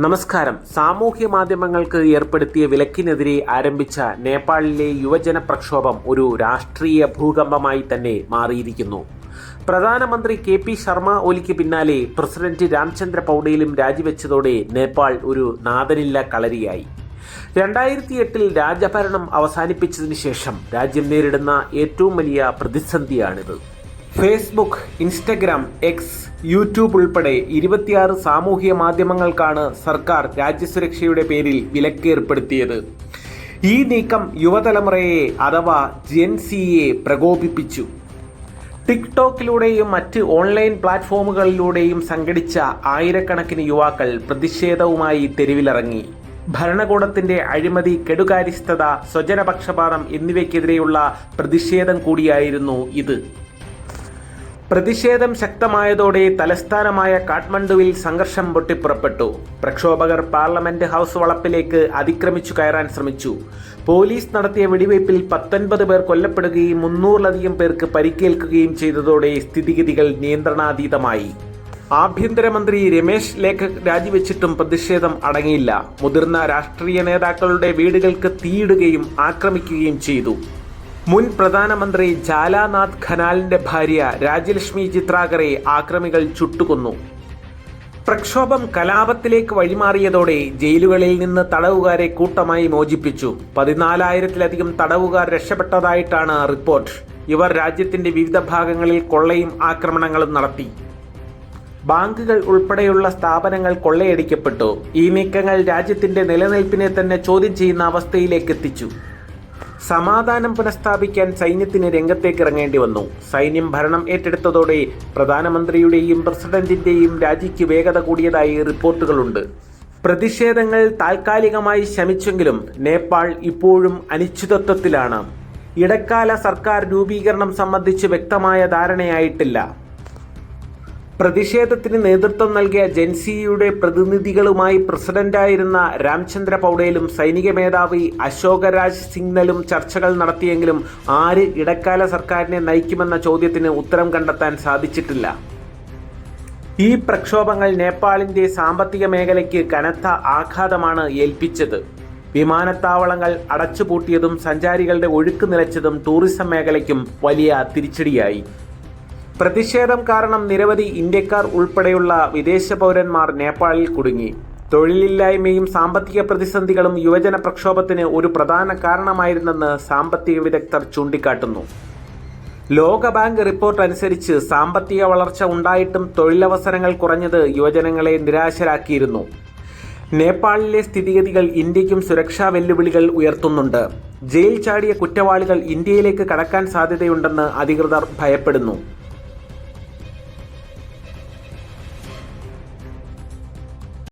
നമസ്കാരം. സാമൂഹ്യ മാധ്യമങ്ങൾക്ക് ഏർപ്പെടുത്തിയ വിലക്കിനെതിരെ ആരംഭിച്ച നേപ്പാളിലെ യുവജന പ്രക്ഷോഭം ഒരു രാഷ്ട്രീയ ഭൂകമ്പമായി തന്നെ മാറിയിരിക്കുന്നു. പ്രധാനമന്ത്രി കെ പി ശർമ്മ ഒലിക്ക് പിന്നാലെ പ്രസിഡന്റ് രാംചന്ദ്ര പൗഡയിലും രാജിവെച്ചതോടെ നേപ്പാൾ ഒരു നാദനില്ല കളരിയായി. രണ്ടായിരത്തി എട്ടിൽ രാജഭരണം അവസാനിപ്പിച്ചതിനു ശേഷം രാജ്യം നേരിടുന്ന ഏറ്റവും വലിയ പ്രതിസന്ധിയാണിത്. ഫേസ്ബുക്ക് ഇൻസ്റ്റഗ്രാം എക്സ് യൂട്യൂബ് ഉൾപ്പെടെ ഇരുപത്തിയാറ് സാമൂഹിക മാധ്യമങ്ങൾക്കാണ് സർക്കാർ രാജ്യസുരക്ഷയുടെ പേരിൽ വിലക്ക് ഏർപ്പെടുത്തിയത്. ഈ നീക്കം യുവതലമുറയെ അഥവാ ജെൻ സിയെ പ്രകോപിപ്പിച്ചു. ടിക്ടോക്കിലൂടെയും മറ്റ് ഓൺലൈൻ പ്ലാറ്റ്ഫോമുകളിലൂടെയും സംഘടിച്ച ആയിരക്കണക്കിന് യുവാക്കൾ പ്രതിഷേധവുമായി തെരുവിലിറങ്ങി. ഭരണകൂടത്തിന്റെ അഴിമതി കെടുകാര്യസ്ഥത സ്വജനപക്ഷപാതം എന്നിവയ്ക്കെതിരെയുള്ള പ്രതിഷേധം കൂടിയായിരുന്നു ഇത്. പ്രതിഷേധം ശക്തമായതോടെ തലസ്ഥാനമായ കാഠ്മണ്ഡുവിൽ സംഘർഷം പൊട്ടിപ്പുറപ്പെട്ടു. പ്രക്ഷോഭകർ പാർലമെന്റ് ഹൗസ് വളപ്പിലേക്ക് അതിക്രമിച്ചു കയറാൻ ശ്രമിച്ചു. പോലീസ് നടത്തിയ വെടിവയ്പിൽ പത്തൊൻപത് പേർ കൊല്ലപ്പെടുകയും മുന്നൂറിലധികം പേർക്ക് പരിക്കേൽക്കുകയും ചെയ്തതോടെ സ്ഥിതിഗതികൾ നിയന്ത്രണാതീതമായി. ആഭ്യന്തരമന്ത്രി രമേശ് ലേഖക് രാജിവെച്ചിട്ടും പ്രതിഷേധം അടങ്ങിയില്ല. മുതിർന്ന രാഷ്ട്രീയ നേതാക്കളുടെ വീടുകൾക്ക് തീയിടുകയും ആക്രമിക്കുകയും ചെയ്തു. മുൻ പ്രധാനമന്ത്രി ജാലാനാഥ് ഖനാലിന്റെ ഭാര്യ രാജലക്ഷ്മി ചിത്രാകറെ ആക്രമികൾ ചുട്ടുകൊന്നു. പ്രക്ഷോഭം കലാപത്തിലേക്ക് വഴിമാറിയതോടെ ജയിലുകളിൽ നിന്ന് തടവുകാരെ കൂട്ടമായി മോചിപ്പിച്ചു. പതിനാലായിരത്തിലധികം തടവുകാർ രക്ഷപ്പെട്ടതായിട്ടാണ് റിപ്പോർട്ട്. ഇവർ രാജ്യത്തിന്റെ വിവിധ ഭാഗങ്ങളിൽ കൊള്ളയും ആക്രമണങ്ങളും നടത്തി. ബാങ്കുകൾ ഉൾപ്പെടെയുള്ള സ്ഥാപനങ്ങൾ കൊള്ളയടിക്കപ്പെട്ടു. ഈ നീക്കങ്ങൾ രാജ്യത്തിന്റെ നിലനിൽപ്പിനെ തന്നെ ചോദ്യം ചെയ്യുന്ന അവസ്ഥയിലേക്ക് എത്തിച്ചു. സമാധാനം പുനഃസ്ഥാപിക്കാൻ സൈന്യത്തിന് രംഗത്തേക്ക് ഇറങ്ങേണ്ടി വന്നു. സൈന്യം ഭരണം ഏറ്റെടുത്തതോടെ പ്രധാനമന്ത്രിയുടെയും പ്രസിഡന്റിന്റെയും രാജിക്ക് വേഗത കൂടിയതായി റിപ്പോർട്ടുകളുണ്ട്. പ്രതിഷേധങ്ങൾ താൽക്കാലികമായി ശമിച്ചെങ്കിലും നേപ്പാൾ ഇപ്പോഴും അനിശ്ചിതത്വത്തിലാണ്. ഇടക്കാല സർക്കാർ രൂപീകരണം സംബന്ധിച്ച് വ്യക്തമായ ധാരണയായിട്ടില്ല. പ്രതിഷേധത്തിന് നേതൃത്വം നൽകിയ ജൻസിയുടെ പ്രതിനിധികളുമായി പ്രസിഡന്റായിരുന്ന രാംചന്ദ്ര പൗഡേലും സൈനിക മേധാവി അശോകരാജ് സിംഗ്നലും ചർച്ചകൾ നടത്തിയെങ്കിലും ആര് ഇടക്കാല സർക്കാരിനെ നയിക്കുമെന്ന ചോദ്യത്തിന് ഉത്തരം കണ്ടെത്താൻ സാധിച്ചിട്ടില്ല. ഈ പ്രക്ഷോഭങ്ങൾ നേപ്പാളിന്റെ സാമ്പത്തിക മേഖലയ്ക്ക് കനത്ത ആഘാതമാണ് ഏൽപ്പിച്ചത്. വിമാനത്താവളങ്ങൾ അടച്ചുപൂട്ടിയതും സഞ്ചാരികളുടെ ഒഴുക്ക് നിലച്ചതും ടൂറിസം മേഖലയ്ക്കും വലിയ തിരിച്ചടിയായി. പ്രതിഷേധം കാരണം നിരവധി ഇന്ത്യക്കാർ ഉൾപ്പെടെയുള്ള വിദേശ പൗരന്മാർ നേപ്പാളിൽ കുടുങ്ങി. തൊഴിലില്ലായ്മയും സാമ്പത്തിക പ്രതിസന്ധികളും യുവജന പ്രക്ഷോഭത്തിന് ഒരു പ്രധാന കാരണമായിരുന്നെന്ന് സാമ്പത്തിക വിദഗ്ധർ ചൂണ്ടിക്കാട്ടുന്നു. ലോകബാങ്ക് റിപ്പോർട്ട് അനുസരിച്ച് സാമ്പത്തിക വളർച്ച ഉണ്ടായിട്ടും തൊഴിലവസരങ്ങൾ കുറഞ്ഞത് യുവജനങ്ങളെ നിരാശരാക്കിയിരുന്നു. നേപ്പാളിലെ സ്ഥിതിഗതികൾ ഇന്ത്യക്കും സുരക്ഷാ വെല്ലുവിളികൾ ഉയർത്തുന്നുണ്ട്. ജയിൽ ചാടിയ കുറ്റവാളികൾ ഇന്ത്യയിലേക്ക് കടക്കാൻ സാധ്യതയുണ്ടെന്ന് അധികൃതർ ഭയപ്പെടുന്നു.